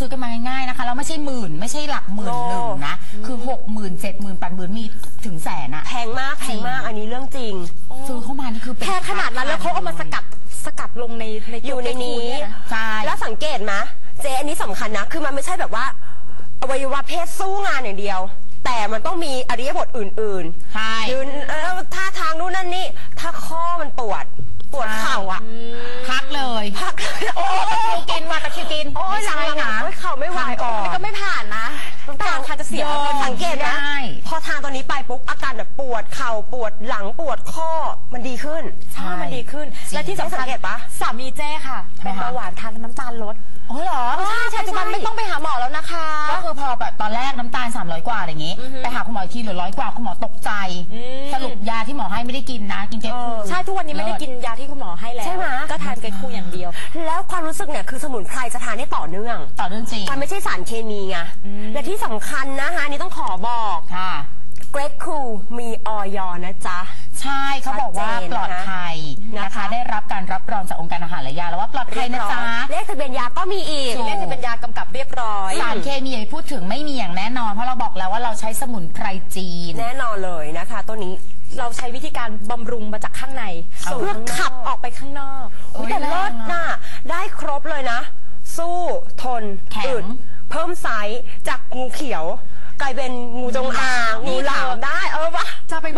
ซื้อกันมาง่ายๆนะคะแล้วไม่ใช่หมื่นไม่ใช่หลักหมื่นหนึ่งนะคือหกหมื่นเจ็ดหมื่นแปดหมื่นมีถึงแสนอะแพงมากแพงมากอันนี้เรื่องจริง ซื้อเข้ามานี่คือเป็แพงขนาดนั้นแล้วเขาเอามาสกัดสกัดลงในในอยู่ในนี้ตัวเยะใช่ แล้วสังเกตไหมเจอันนี้สำคัญนะ คือมันไม่ใช่แบบว่าอวัยวะเพศสู้งานอย่างเดียว แต่มันต้องมีอริยบทอื่นใช่ๆยืนเออท่าทางนู่นนั่นนี่ มันดีขึ้นใช่มันดีขึ้นจริงและที่สำคัญสังเกตปะสามีเจ้ค่ะทำไมเป็นคะเบาหวานทานน้ำตาลลด อ๋อเหรอใช่ปัจจุบันไม่ต้องไปหาหมอแล้วนะคะ ก็คือพอแบบตอนแรกน้ำตาล 300 กว่าอะไรอย่างงี้ไปหาคุณหมออีกทีเหลือร้อยกว่าคุณหมอตกใจ อืม สรุปยาที่หมอให้ไม่ได้กินนะ กินเจ๊คูใช่ทุกวันนี้ไม่ได้กินยาที่คุณหมอให้แล้วใช่ไหม ก็ทานเกรดคูอย่างเดียว แล้วความรู้สึกเนี่ยคือสมุนไพรจะทานได้ต่อเนื่อง ต่อเรื่องจริงมันไม่ใช่สารเคมีไงและที่สำคัญนะคะอันนี่ต้องขอบอก ค่ะ เกรดคูมีออยนะจ๊ะ ใช่เขาบอกว่าชัดเจนนะคะปลอดภัยนะนะคะ คะ ได้รับการรับรองจากองค์การอาหารและยาแล้วว่าปลอดภัยนะจ๊ะ เลขทะเบียนยาก็มีอีก ถูก เลขจะเป็นยากำกับเรียบร้อยสารเคมีอย่าไปพูดถึงไม่มีอย่างแน่นอน เพราะเราบอกแล้วว่าเราใช้สมุนไพรจีน แน่นอนเลยนะคะ ตัวนี้เราใช้วิธีการบำรุงมาจากข้างในเอาเพื่อขับออกไปข้างนอกโอ้ยแต่แรงเลิศอะน่ะได้ครบเลยนะ สู้ทนแข็ง อึดเพิ่มไซส์จากงูเขียว กลายเป็นงูจงอางนี่งู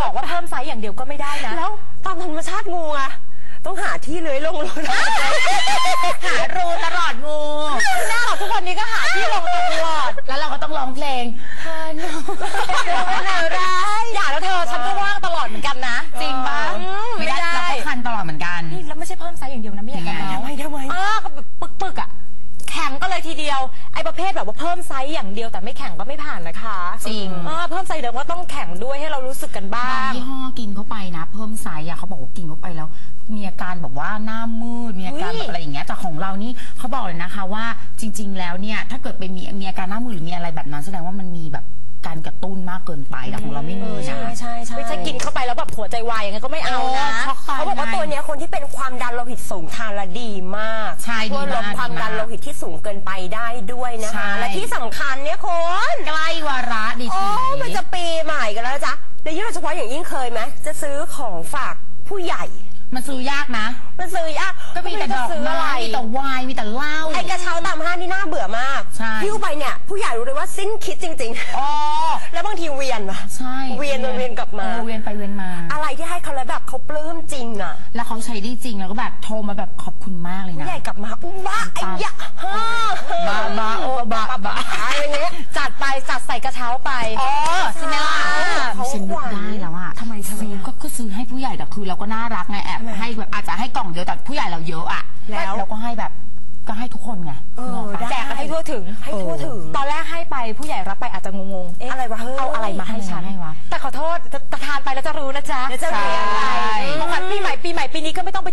บอกว่าเพิ่มไซส์อย่างเดียวก็ไม่ได้นะ แล้วตามธรรมชาติงูอะต้องหาที่เลื้อยลงลงหารูตลอดงูหน้าเราทุกวันนี้ก็หาที่ลงตลอด แล้วเราก็ต้องร้องเพลงพานุเป็นอะไรอย่าแล้วเธอฉันก็ว่างตลอดเหมือนกันนะ จริงปะอืมไม่ได้เราก็คันตลอดเหมือนกันนี่แล้วไม่ใช่เพิ่มไซส์อย่างเดียวนะไม่อยากจะยังไงเมาทำไมทำไมเออก็แบบปึกๆอะแข็งก็เลยทีเดียวไอ้ ประเภทแบบว่าเพิ่มไซส์อย่างเดียวแต่ไม่แข็งก็ไม่ผ่านนะคะจริงเออเพิ่มไซส์เดี๋ยวก็ต้องแข็งด้วยให้เรารู้สึกกันบ้าบางง ยี่ห้อกินเข้าไปนะ เพิ่มไซส์อะเขาบอกว่ากินเข้าไปแล้ว มีอาการแบบว่าหน้ามืดมีอาการเฮ้ยแบบอะไรอย่างเงี้ยแต่ของเรานี่เขาบอกเลยนะคะว่าจริง ๆ แล้วเนี่ยถ้าเกิดไปมีมีอาการหน้ามืดหรือมีอะไรแบบนั้น แสดงว่ามันมีแบบ การกระตุ้นมากเกินไปแต่ของเราไม่มีนะ ใช่ใช่ใช่ไม่ใช่กินเข้าไปแล้วแบบหัวใจวายอย่างเงี้ยก็ไม่เอานะเออช็อกตายเขาบอกว่าตัวเนี้ยคนที่เป็นความดันโลหิตสูงทานและดีมากใช่ดีเพื่อลดมากความดีมากดันโลหิตที่สูงเกินไปได้ด้วยนะใช่ คะและที่สำคัญเนี่ยคนใกล้วาระดีโอ้ที มันจะปีใหม่กันแล้วนะจ๊ะในยิ่งโดยเฉพาะอย่างยิ่งเคยไหมจะซื้อของฝากผู้ใหญ่มันซื้อยากนะ มันซื้อยากก็มีแต่ดอกซื้ออะไรไม้มีแต่ไวน์มีแต่เหล้า ไอ้กระ นี่น่าเบื่อมากใช่ หิ้วไปเนี่ย ผู้ใหญ่รู้เลยว่าสิ้นคิดจริง อ๋อ ๆ แล้วบางทีเวียนว่ะใช่เวียนไปเวียนกลับมาเออเวียนไปเวียนมา อะไรที่ให้เขาแล้วแบบเขาปลื้มจริงอะ แล้วเขาใช้ได้จริงแล้วก็แบบโทรมาแบบขอบคุณมากเลยผู้นะ ใหญ่กลับมาอุ้มบ้าไอ้ยะฮ่าบ้าบ้าโอ้บ้าบ้าอะไรเงี้ยจัดไปจัดใส่กระเช้าไป อ๋อใช่ไหมล่ะเขาฉันนึขกวัญได้แล้วอะทำไมทำไมซื้ออะก็ก็ซื้อให้ผู้ใหญ่แต่คือเราก็น่ารักไงแอบทำไมให้แบบอาจจะให้กล่องเดียวแต่ผู้ใหญ่เราเยอะอะแล้ว เราก็ให้แบบ ก็ให้ทุกคนไงเออนึกกปะได้ แจกกันให้ทั่วถึงให้ทั่วถึง ตอนแรกให้ไปผู้ใหญ่รับไปอาจจะงงๆเอ๊ะอะไรวะเฮ้ยเอาอะไรมาให้ฉันให้วะ แต่ขอโทษจะจะทานไปแล้วจะรู้นะจ๊ะเดี๋ยวจะรู้อะไรของขวัญปีใหม่ปีใหม่ปีนี้ก็ไม่ต้องไป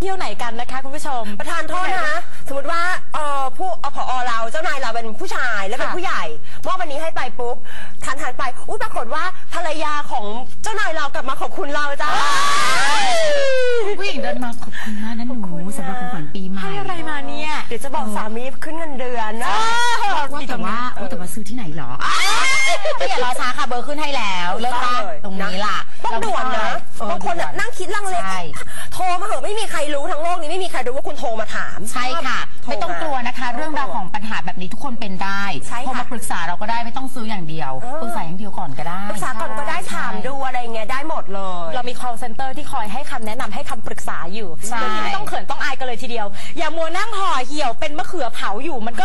เที่ยวไหนกันนะคะคุณผู้ชม ประธานโทษนะสมมติว่าเออผู้อพอเราเจ้านายเราเป็นผู้ชายแล้วเป็นค่ะผู้ใหญ่มอบวันนี้ให้ไปปุ๊บทานทานไปอุ้ยปรากฏว่าภรรยาของเจ้านายเรากลับมาขอบคุณเราจ้า ผู้หญิงเดินมาขอบคุณมากนะหนูขอบคุณนะ สำหรับของขวัญปีใหม่ให้อะไรมาเนี่ย เดี๋ยวจะบอกสามีขึ้นเงินเดือนนะว่าแต่ว่าว่าแต่ว่าซื้อที่ไหนเหรอก็อย่ารอช้าค่ะเบอร์ขึ้นให้แล้วเลิกละเลยตรงนี้ล่ะต้องด่วนนะเออบางคนน่ะด่วนั่งคิดลังเลใช่ โทรมาเหอะไม่มีใครรู้ทั้งโลกนี้ไม่มีใครรู้ว่าคุณโทรมาถาม ใช่ค่ะ โทรไม่ต้องกลัวนะคะไม่ต้องกลัวเรื่องราวของปัญหาแบบนี้ทุกคนเป็นได้ใช่ค่ะโทรมาปรึกษาเราก็ได้ไม่ต้องซื้ออย่างเดียวเออ ปรึกษาอย่างเดียวก่อนก็ได้ปรึกษาก่อนก็ได้ถามดูอะไรเงี้ยได้หมดเลย เรามี call center ที่คอยให้คำแนะนำให้คำปรึกษาอยู่ใช่ เรื่องนี้ไม่ต้องเขินต้องอายกันเลยทีเดียว อย่ามัวนั่งห่อเหี่ยวเป็นมะเขือเผาอยู่มันก็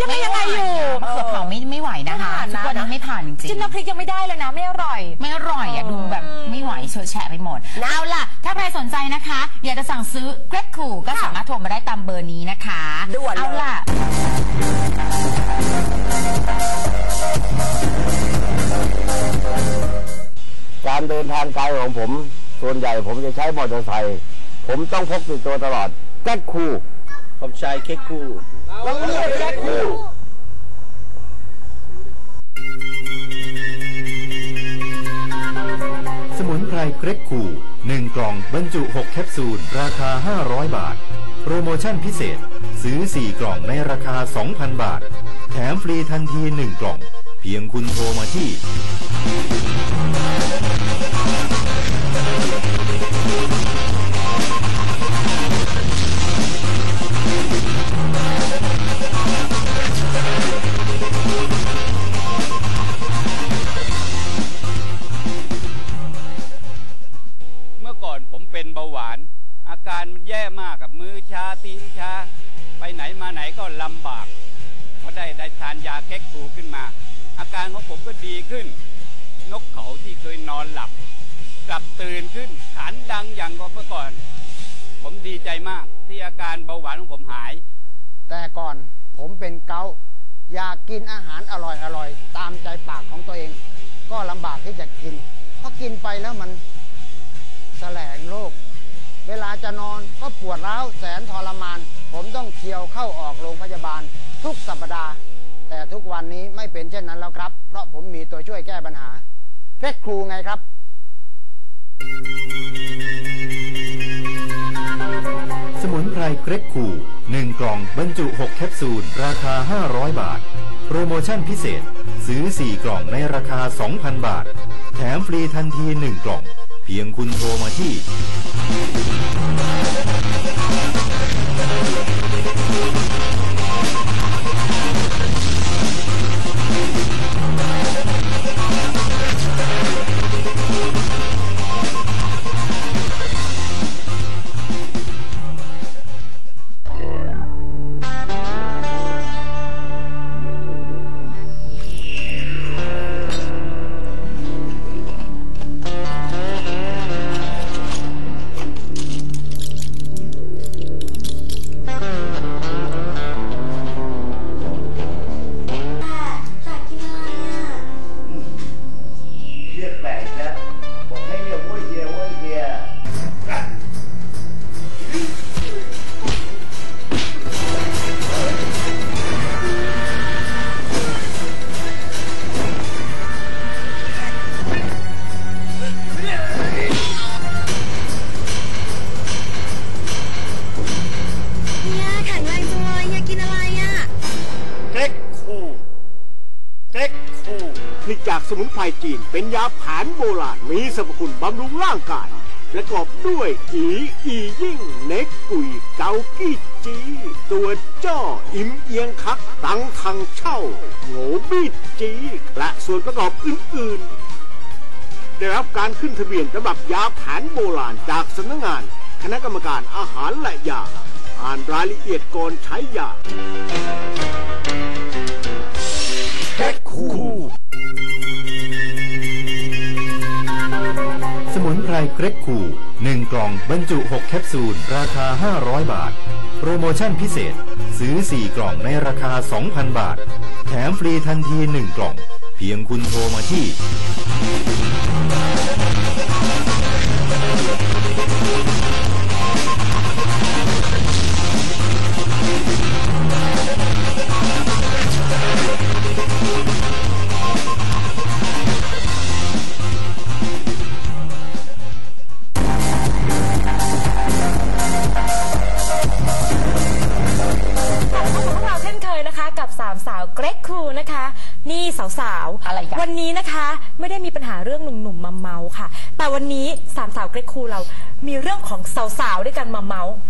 ยังไงยังไงอยู่ มะเขือเผาไม่ไม่ไหวนะคะไม่ผ่านนะทุกวันนี้ไม่ผ่านจริงจิ้มน้ำพริกยังไม่ได้เลยนะ ไม่อร่อย ๆ ไม่อร่อยอะดูแบบไม่ไหวเฉอะแฉะไปหมด เอาล่ะ ถ้าใครสนใจนะคะ อยากจะสั่งซื้อเกรดคูก็สามารถโทรมาได้ตามเบอร์นี้นะคะด่วนเลย เอาล่ะ การเดินทางไกลของผม ส่วนใหญ่ผมจะใช้มอเตอร์ไซค์ผมต้องพกติดตัวตลอดแก๊กคู ผมชายเค้กคู่ ต้องเรียกแก๊กคู สมุนไพรเกรกคู1กล่องบรรจุ 6 แคปซูล ราคา 500 บาท โปรโมชั่นพิเศษ ซื้อ 4 กล่องในราคา 2,000 บาท แถมฟรีทันที 1 กล่อง เพียงคุณโทรมาที่ มาไหนก็ลำบากพอได้ได้ทานยาแก๊กคูขึ้นมา อาการของผมก็ดีขึ้น นกเขาที่เคยนอนหลับ กลับตื่นขึ้นขานดังอย่างกว่าเมื่อก่อน ผมดีใจมากที่อาการเบาหวานของผมหาย แต่ก่อนผมเป็นเกาอยากกินอาหารอร่อยอร่อยตามใจปากของตัวเอง ก็ลำบากที่จะกินเพราะกินไปแล้วมันแสลงโรคเวลาจะนอนก็ปวดร้าวแสนทรมาน ผมต้องเที่ยวเข้าออกโรงพยาบาลทุกสัปดาห์ แต่ทุกวันนี้ไม่เป็นเช่นนั้นแล้วครับ เพราะผมมีตัวช่วยแก้ปัญหาเพชรครูไงครับ สมุนไพรเกร็กคู1กล่องบรรจุ 6 แคปซูล ราคา 500 บาท โปรโมชั่นพิเศษ ซื้อ 4 กล่องในราคา 2,000 บาท แถมฟรีทันที 1 กล่อง เพียงคุณโทรมาที่ จากสมุนไพรจีนเป็นยาแผนโบราณมีสรรพคุณบำรุงร่างกาย ประกอบด้วยอีอียิ่งเน็กกุยเกากี้จีตัวจ้ออิมเอียงคัก ตังทังเช่าโงบี้จี และส่วนประกอบอื่นๆ ได้รับการขึ้นทะเบียนฉบับยาแผนโบราณจากสำนักงาน คณะกรรมการอาหารและยาอ่านรายละเอียดก่อนใช้ยาสมุนไรเกรกคู1กล่องบรรจุ 6 แคปซูล ราคา 500 บาท โปรโมชั่นพิเศษ ซื้อ 4 กล่องในราคา 2,000 บาท แถมฟรีทันที 1 กล่อง เพียงคุณโทรมาที่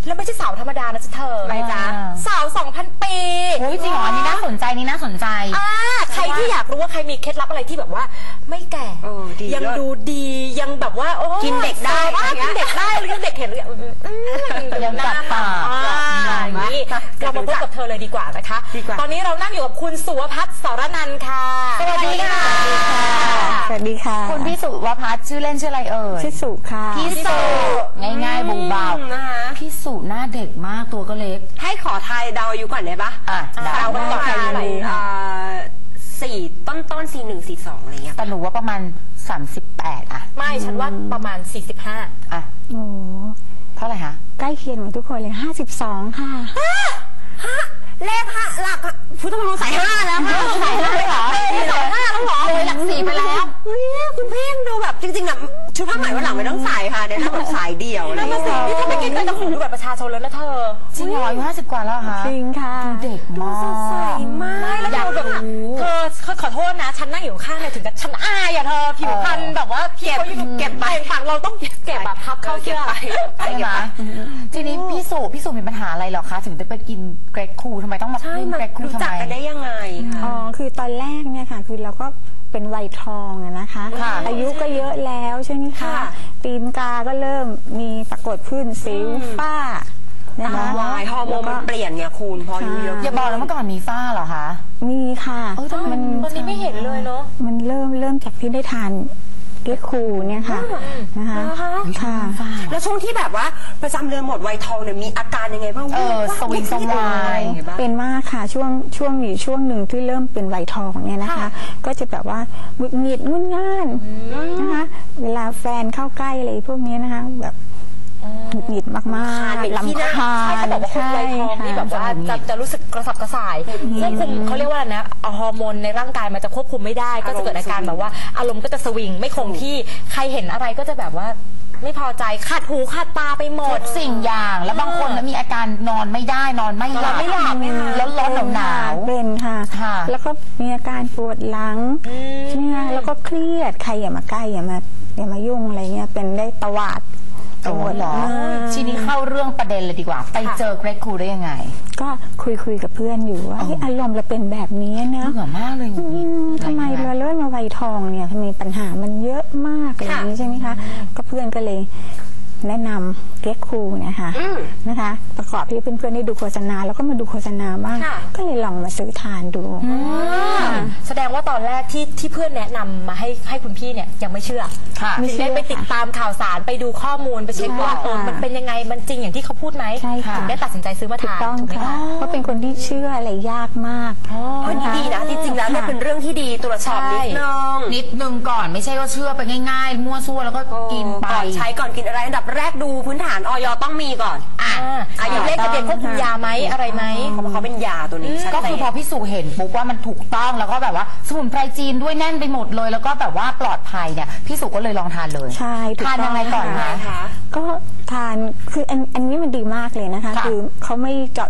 แล้วไม่ใช่สาวธรรมดานะจ๊ะเธออะไรจ๊ะสาว 2,000 ปีโอ้ยจริงเหรออันนี้น่าสนใจนี่น่าสนใจ อ่าใครที่อยากรู้ว่าใครมีเคล็ดลับอะไรที่แบบว่า ไม่แก่เออดียังเลิศดูดียังแบบว่าโอ้กินเด็กได้สาวอะอะไรเงี้กิยนเด็กได้หรือยังเด็กเห็นหรือยังอืมยังกัดปากอ่าอย่างนี้เรามาพบกับเธอเลยดีกว่านะคะ ดีกว่า ตอนนี้เรานั่งอยู่กับคุณสุวพัฒน์สรนันท์ค่ะ สวัสดีค่ะส วัสดีค่ะคุณพี่สุวพัฒน์ชื่อเล่นชื่ออะไรเอ่ยชื่อสุค่ะพี่สุง่ายๆบูเบานะคะพี่สุหน้าเด็กมากตัวก็เล็ก ให้ขอทายเดาอายุก่อนได้ปะอะได้เดาประมาณอ่าสี่ต้นต้นสี่หนึ่งสี่สองอะไรเงี้ยแต่หนูว่าประมาณ38อะ ไม่ฉันว่าประมาณ45อะโอ้เท่าไหร่คะใกล้เคียงกับทุกคนเลย52ค่ะเลขห้าหลักพุทธพงศ์สายห้าแล้วค่ะ พับเข้าเสื้อใช่ไหมทีนี้พี่สุพี่สุมีปัญหาอะไรเหรอคะ ถึงได้ไปกินเกรกคูทำไมต้องมาใช่พึ่งมันเกรกคูรู้ทำจักไม กันได้ยังไงคะ อ๋อ คือตอนแรกเนี่ยค่ะ คือเราก็เป็นวัยทองอะนะคะ ค่ะอายุก็เยอะแล้วใช่ไหมคะค่ะตีนกาก็เริ่มมีปรากฏขึ้นสิวฝ้านะคะวายฮอร์โมนมันเปลี่ยนไงคุณพออายุเยอะอย่าบอกแล้วเมื่อก่อนมีฝ้าเหรอคะ มีค่ะ เออทำไมมันตอนนี้ไม่เห็นเลยเนาะ มันเริ่มเริ่มจากที่ได้ทาน เก๊กคูเนี่ยค่ะนะคะค่ะ แล้วช่วงที่แบบว่าประจำเดือนหมดวัยทองเนี่ยมีอาการยังไงบ้างเออสวิงสวายยังไงบ้างเป็นมากค่ะช่วงช่วงอยู่ช่วงหนึ่งที่เริ่มเป็นวัยทองเนี่ยนะคะค่ะก็จะแบบว่าหงุดหงิดงุนง่านนะคะ เวลาแฟนเข้าใกล้อะไรพวกนี้นะคะแบบ หงุดหงิดมากๆลำคาใช่ญเขาบอกว่าคนวัยทองนี่แบบว่าจะจะรู้สึกกระสับกระส่ายควบคุมเขาเรียกว่าอะไรนะเอาฮอร์โมนในร่างกายมันจะควบคุมไม่ได้ ก็จะเกิดอาการแบบว่า อารมณ์ก็จะสวิงไม่คงที่ใครเห็นอะไรก็จะแบบว่าไม่พอใจขาดหูขาดตาไปหมหมดดสิ่งอย่างแล้วบางคนน่ะมีอาการนอนไม่ได้นอนไม่หลับนอนไม่หลับไหมคะแล้วร้อนหนาวหนาวเป็นค่ะค่ะ แล้วก็มีอาการปวดหลังใช่ไหมคะแล้วก็เครียดใครอย่ามาใกล้อย่ามาอย่ามายุ่งอะไรเงี้ยเป็นได้ตวาด โอ้เหรอมากทีนี้เข้าเรื่องประเด็นเลยดีกว่า ไปเจอเกรกคูได้ยังไง ก็คุยคุยกับเพื่อนอยู่ว่าเฮ้ยอารมณ์เราเป็นแบบนี้เนอะเบื่อมากเลยหงุดหอืงิดมทำไมอะรเราเงี้ยเลื่อนมาวัยทองเนี่ยทำไมปัญหามันเยอะมากอะไรอย่างนี้ใช่ไหมคะ ก็เพื่อนก็เลย แนะนำเก๊กคูเนี่ยค่ะนะคะ ประกอบที่เพื่อนๆได้ดูโฆษณา แล้วก็มาดูโฆษณาบ้าง ค่ะ ก็เลยลองมาซื้อทานดู แสดงว่าตอนแรกที่ที่เพื่อนแนะนำมาให้ให้คุณพี่เนี่ยยังไม่เชื่อค่ะถึงได้ไปติดตามข่าวสารไปดูข้อมูลไปเช็คว่าใช่เออค่ะมันเป็นยังไงมันจริงอย่างที่เขาพูดไหมใช่ค่ะ ถึงได้ตัดสินใจซื้อมาถูกทานต้องถูกไหมค่ะ เพราะเป็นคนที่เชื่ออะไรยากมากอันนี้ดีนะจริงๆแล้วเนี่ยเป็นเรื่องที่ดีตรวจสอบนิดนึงนิดนึงก่อนไม่ใช่ว่าเชื่อไปง่ายๆ มั่วซั่วแล้วก็กินไป ก่อนใช้ก่อนกินอะไรอันดับแรกดูพื้นฐานออยต้องมีก่อน อะอ่าอะอย่างเลขทะเบียนควบคุมยาไหมอะไรไหมเพราะว่าเขาเป็นยาตัวนี้ชัดก็เจคือน พอพี่สุเห็นปุ๊บว่ามันถูกต้องแล้วก็แบบว่า สมุนไพรจีนด้วยแน่นไปหมดเลย แล้วก็แบบว่าปลอดภัยเนี่ยพี่สุก็เลยลองทานเลยใช่ถูกทานต้ยังไงก่อนค่ะคะคะก็ทานคืออันอันนี้มันดีมากเลยนะคะ ค่ะ คือเขาไม่เจาะ